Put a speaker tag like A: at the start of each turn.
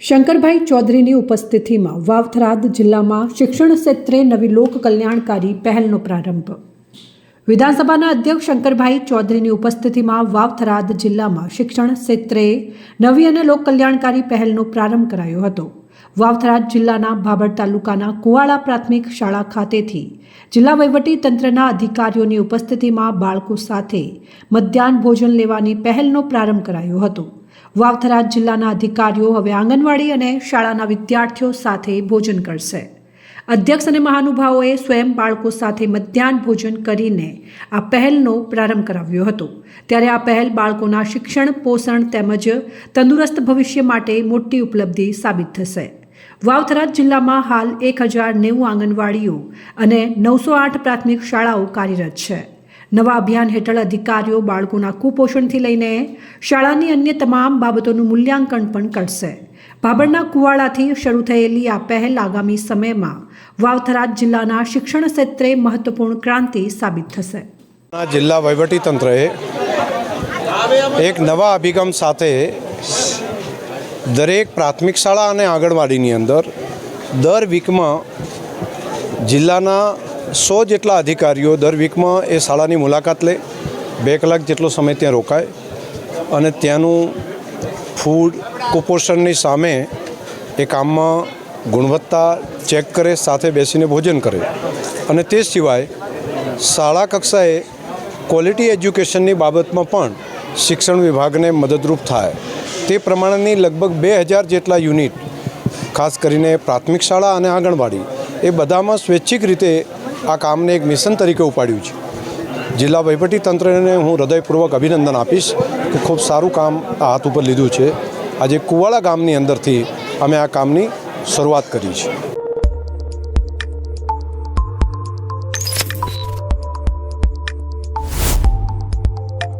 A: શંકરભાઈ ચૌધરીની ઉપસ્થિતિમાં વાવથરાદ જિલ્લામાં શિક્ષણ ક્ષેત્રે નવી લોક કલ્યાણકારી પહેલનો પ્રારંભ. વિધાનસભાના અધ્યક્ષ શંકરભાઈ ચૌધરીની ઉપસ્થિતિમાં વાવથરાદ જિલ્લામાં શિક્ષણ ક્ષેત્રે નવી અને લોક કલ્યાણકારી પહેલનો પ્રારંભ કરાયો હતો. વાવથરાદ જિલ્લાના ભાભર તાલુકાના કુવાળા પ્રાથમિક શાળા ખાતેથી જિલ્લા વહીવટી તંત્રના અધિકારીઓની ઉપસ્થિતિમાં બાળકો સાથે મધ્યાહન ભોજન લેવાની પહેલનો પ્રારંભ કરાયો હતો. વાવથરાદ જિલ્લાના અધિકારીઓ હવે આંગણવાડી અને શાળાના વિદ્યાર્થીઓ સાથે ભોજન કરશે. અધ્યક્ષ અને મહાનુભાવોએ સ્વયં બાળકો સાથે મધ્યાહન ભોજન કરીને આ પહેલનો પ્રારંભ કરાવ્યો હતો. ત્યારે આ પહેલ બાળકોના શિક્ષણ, પોષણ તેમજ તંદુરસ્ત ભવિષ્ય માટે મોટી ઉપલબ્ધિ સાબિત થશે. વાવથરા જિલ્લામાં હાલ એક હજાર નેવું આંગણવાડીઓ અને નવસો આઠ પ્રાથમિક શાળાઓ કાર્યરત છે. નવા અભિયાન હેઠળ અધિકારીઓ બાળકોના કુપોષણથી લઈને શાળાની અન્ય તમામ બાબતોનું મૂલ્યાંકન પણ કરશે. ભાભરના કુવાડાથી શરૂ થયેલી આ પહેલ આગામી સમયમાં વાવથરા જિલ્લાના શિક્ષણ ક્ષેત્રે મહત્વપૂર્ણ ક્રાંતિ સાબિત થશે.
B: જિલ્લા વહીવટીતંત્રએ એક નવા અભિગમ સાથે દરેક પ્રાથમિક શાળા અને આંગણવાડીની અંદર દર વીકમાં જિલ્લાના સો જેટલા અધિકારીઓ દર વીકમાં એ શાળાની મુલાકાત લે. બે કલાક જેટલો સમય ત્યાં રોકાય. અને ત્યાંનું ફૂડ કુપોષણની સામે એ કામમાં ગુણવત્તા ચેક કરે, સાથે બેસીને ભોજન કરે. અને તે સિવાય શાળા કક્ષાએ ક્વોલિટી એજ્યુકેશનની બાબતમાં પણ શિક્ષણ વિભાગને મદદરૂપ થાય. તે પ્રમાણેની લગભગ બે હજાર જેટલા યુનિટ ખાસ કરીને પ્રાથમિક શાળા અને આંગણવાડી, એ બધામાં સ્વૈચ્છિક રીતે આ કામને એક મિશન તરીકે ઉપાડ્યું છે. જિલ્લા તંત્રને હું હૃદયપૂર્વક અભિનંદન આપીશ કે ખૂબ સારું કામ આ હાથ ઉપર લીધું છે. આજે કુવાળા ગામની અંદરથી અમે આ કામની શરૂઆત કરી છે.